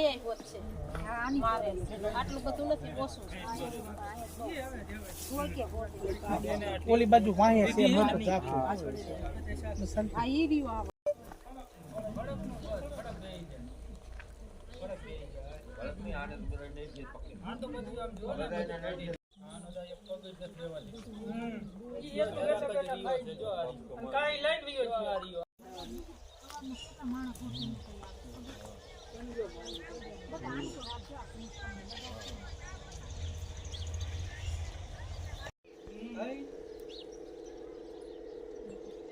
અહીંયા હોત છે. મારે આટલું બધું નથી ઓછું. ઓલી બાજુ વાંહે છે મોટો પણ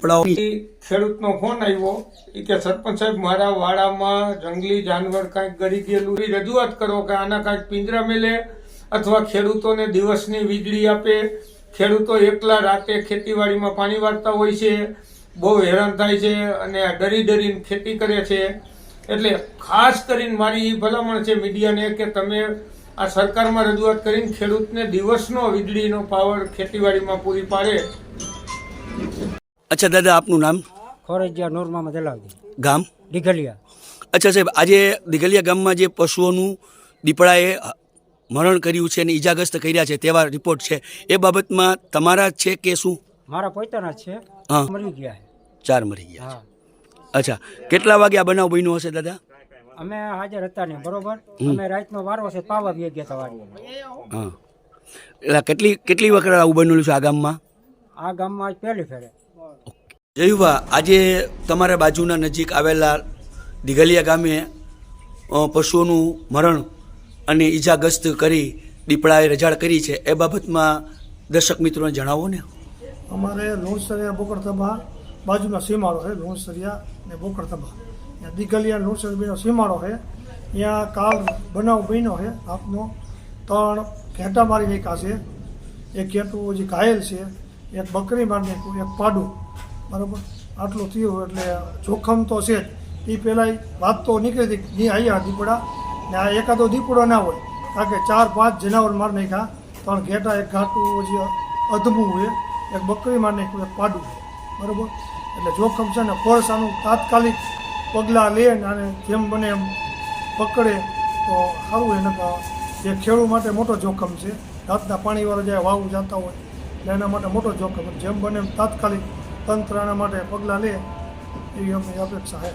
તો ખેડૂતનો ફોન આવ્યો કે સરપંચ સાહેબ મારા વાડામાં જંગલી જાનવર કાંઈક ગળી ગયેલું રજૂઆત કરો કે આના કાંઈક પિંજરા મેલે અથવા ખેડૂતોને દિવસની વીજળી આપે. ખેડૂતો એકલા રાતે ખેતીવાડીમાં પાણી વાળતા હોય છે બહુ હેરાન થાય છે અને ડરી ડરીને ખેતી કરે છે. એટલે ખાસ કરીને મારી એ ભલામણ છે મીડિયાને કે તમે આ સરકારમાં રજૂઆત કરીને ખેડૂતને દિવસનો વીજળીનો પાવર ખેતીવાડીમાં પૂરી પાડે. અચ્છા દાદા આપનું નામ? ખોરજિયા નોરમામાં દલાવદી ગામ? દીઘલિયા અચ્છા સાહેબ આજે દિગલિયા ગામમાં જે પશુઓનું દીપડાએ મરણ કર્યું છે અને ઈજાગ્રસ્ત કર્યા છે તેવા રિપોર્ટ છે. એ બાબતમાં તમારા છે કે શું? મારા પોતાના છે. હા. મરી ગયા ચાર મરી ગયા અચ્છા. કેટલા વાગે આ બનાવ બન્યો હશે દાદા? અમે હાજર હતા ને બરોબર? અમે રાતનો વારો છે પાવા બી ગયા હતા વાડીએ હા. એટલે કેટલી કેટલી વખત આવું બનેલું છે આ ગામમાં? આ ગામમાં આજ પહેલી ફેરે. જયુભા આજે તમારા બાજુના નજીક આવેલા દિઘલિયા ગામે પશુઓનું મરણ અને ઈજાગ્રસ્ત કરી દીપડાએ રજાડ કરી છે એ બાબતમાં દર્શક મિત્રોને જણાવો ને. અમારે લુણસરિયા બોકડતબા બાજુમાં સીમાડો છે લુણસરિયા ને બોકડતબા ત્યાં દીઘલિયા લુણસરિયાનો સીમાડો છે. ત્યાં કાલ બનાવ બન્યો છે, આપનો ત્રણ ઘેટા મારી નાખ્યા છે. એક ઘેટું જે ઘાયલ છે, એક બકરી મારી નાખ્યું એક પાડું. બરાબર? આટલું થયું એટલે જોખમ તો છે જ. એ પહેલાં વાત તો નીકળી હતી ની આવ્યા દીપડા? ને આ એકાદો દીપડો ના હોય. કારણ કે ચાર પાંચ જનાવર મારી નાખ્યા. ત્રણ ઘેટા, એક ઘાટું જે અધમું હોય. એક બકરી મારી નાખ્યું એક પાડું. બરાબર? એટલે જોખમ છે ને આનું તાત્કાલિક પગલાં લે ને આને જેમ બને એમ પકડે, તો સારું એને જે ખેડૂત માટે મોટો જોખમ છે. રાતના પાણીવાળા જ્યાં વાવું જતા હોય, એટલે એના માટે મોટો જોખમ. જેમ બને એમ તાત્કાલિક તંત્ર એના માટે પગલાં લે, એવી અપેક્ષા છે.